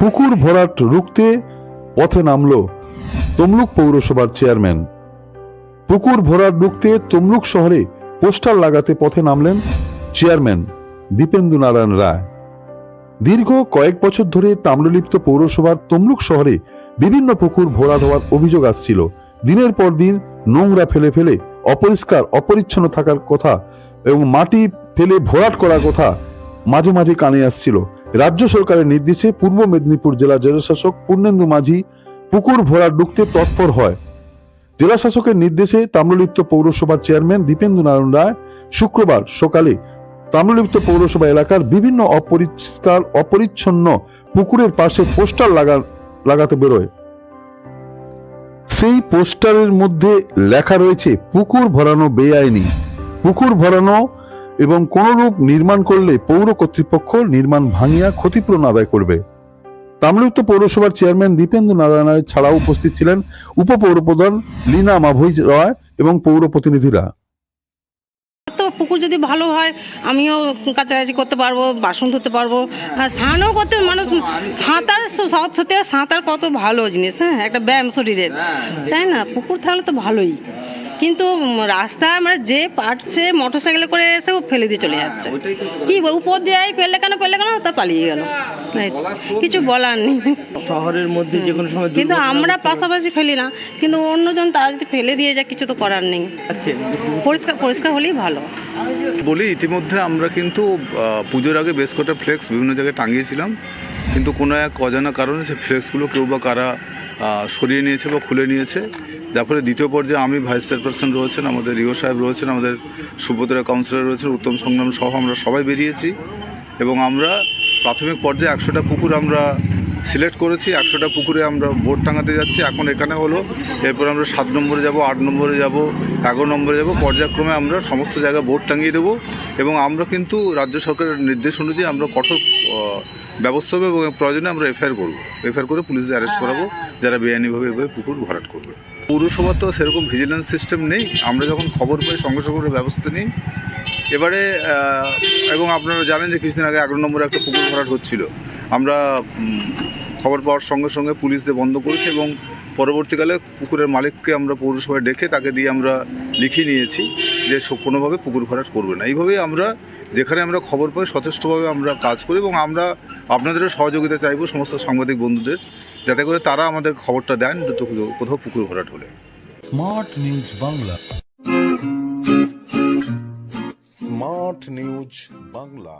পুকুর ভরাট রুখতে পথে নামল তমলুক পৌরসভার চেয়ারম্যান। পুকুর ভরাট রুখতে তমলুক শহরে পোস্টার লাগাতে পথে নামলেন চেয়ারম্যান দীপেন্দু নারায়ণ রায়। দীর্ঘ কয়েক বছর ধরে তাম্রলিপ্ত পৌরসভার তমলুক শহরে বিভিন্ন পুকুর ভরাট হওয়ার অভিযোগ আসছিল। দিনের পর দিন নোংরা ফেলে ফেলে অপরিষ্কার, অপরিচ্ছন্ন থাকার কথা এবং মাটি ফেলে ভরাট করার কথা মাঝে মাঝে কানে আসছিল। রাজ্য সরকারের নির্দেশে পূর্ব মেদিনীপুর জেলা জেলাশাসক পূর্ণেন্দু মাঝি পুকুর ভরাট ঢুকতে তৎপর হয়। জেলা শাসকের নির্দেশে তাম্রলিপ্ত পৌরসভার চেয়ারম্যান দীপেন্দু নারায়ণ রায় শুক্রবার সকালে তাম্রলিপ্ত পৌরসভা এলাকার বিভিন্ন অপরিষ্কার, অপরিচ্ছন্ন পুকুরের পাশে পোস্টার লাগা, লাগাতে বেরোয়। সেই পোস্টারের মধ্যে লেখা রয়েছে, পুকুর ভরানো বেআইনি। পুকুর ভরানো এবং কোন রূপ নির্মাণ করলে পৌর কর্তৃপক্ষ নির্মাণ ভাঙিয়া ক্ষতিপূরণ আদায় করবে। তাম্রলিপ্ত পৌরসভার চেয়ারম্যান দীপেন্দ্র নারায়ণ রায় ছাড়াও উপস্থিত ছিলেন উপপৌরপ্রধান লীনা মাভৈ রায় এবং পৌর প্রতিনিধিরা। পুকুর যদি ভালো হয়, আমিও কাছাকাছি করতে পারব, বাসন ধুতে পারব। আর স্নানও করতে মানুষ সাঁতার সত্যি সাঁতার কত ভালো জিনিস হ্যাঁ একটা ব্যায়াম শরীরের। তাই না? পুকুর থাকলে তো ভালোই। কিন্তু রাস্তা মানে যে পারছে মোটর সাইকেলে করে এসেও ফেলে দিয়ে চলে যাচ্ছে। কি বল উপর দিয়ে ফেললে কেন ফেললে কেন তা পালিয়ে গেল। কিছু বলার নেই। শহরের মধ্যে যে কোনো সময় কিন্তু আমরা পাশাপাশি ফেলি না। কিন্তু অন্যজন তারা যদি ফেলে দিয়ে যায় কিছু তো করার নেই। আছে পরিষ্কার পরিষ্কার হলেই ভালো। বলি ইতিমধ্যে আমরা কিন্তু পুজোর আগে বেশ কটা ফ্লেক্স বিভিন্ন জায়গায় টাঙিয়েছিলাম। কিন্তু কোনো এক অজানা কারণে সেই ফ্লেক্সগুলো কেউ বা কারা সরিয়ে নিয়েছে বা খুলে নিয়েছে। যার ফলে দ্বিতীয় পর্যায়ে আমি ভাইস চেয়ারপারসন রয়েছেন আমাদের রিও সাহেব রয়েছেন আমাদের সুভদ্রা কাউন্সিলর রয়েছেন উত্তম সংগ্রাম সহ আমরা সবাই বেরিয়েছি। এবং আমরা প্রাথমিক পর্যায়ে একশোটা পুকুর আমরা সিলেক্ট করেছি একশোটা পুকুরে আমরা বোর্ড টাঙাতে যাচ্ছি। এখন এখানে হলো এরপর আমরা সাত নম্বরে যাব আট নম্বরে যাব এগারো নম্বরে যাব। পর্যায়ক্রমে আমরা সমস্ত জায়গায় বোর্ড টাঙিয়ে দেবো। এবং আমরা কিন্তু রাজ্য সরকারের নির্দেশ অনুযায়ী আমরা কঠোর ব্যবস্থা হবে এবং প্রয়োজনে আমরা এফআইআর করব। এফআইআর করে পুলিশদের অ্যারেস্ট করাবো যারা বেআইনিভাবে এভাবে পুকুর ভরাট করবে। পৌরসভার তো সেরকম ভিজিলেন্স সিস্টেম নেই। আমরা যখন খবর পাই, সঙ্গে সঙ্গে ব্যবস্থা নিই। এবারে এবং আপনারা জানেন যে কিছুদিন আগে এগারো নম্বরে একটা পুকুর ভরাট হচ্ছিল। আমরা খবর পাওয়ার সঙ্গে সঙ্গে পুলিশদের বন্ধ করেছি এবং পরবর্তীকালে পুকুরের মালিককে আমরা পৌরসভায় ডেকে তাকে দিয়ে আমরা লিখিয়ে নিয়েছি যে কোনোভাবে পুকুর ভরাট করবে না। এইভাবেই আমরা যেখানে আমরা খবর পাই যথেষ্টভাবে আমরা কাজ করি এবং আমরা আপনাদেরও সহযোগিতা চাইব, সমস্ত সাংবাদিক বন্ধুদের। যাতে করে তারা আমাদের খবরটা দেন যে কোথাও পুকুর ভরাট ঢোলে smart news Bangla. Smart news Bangla.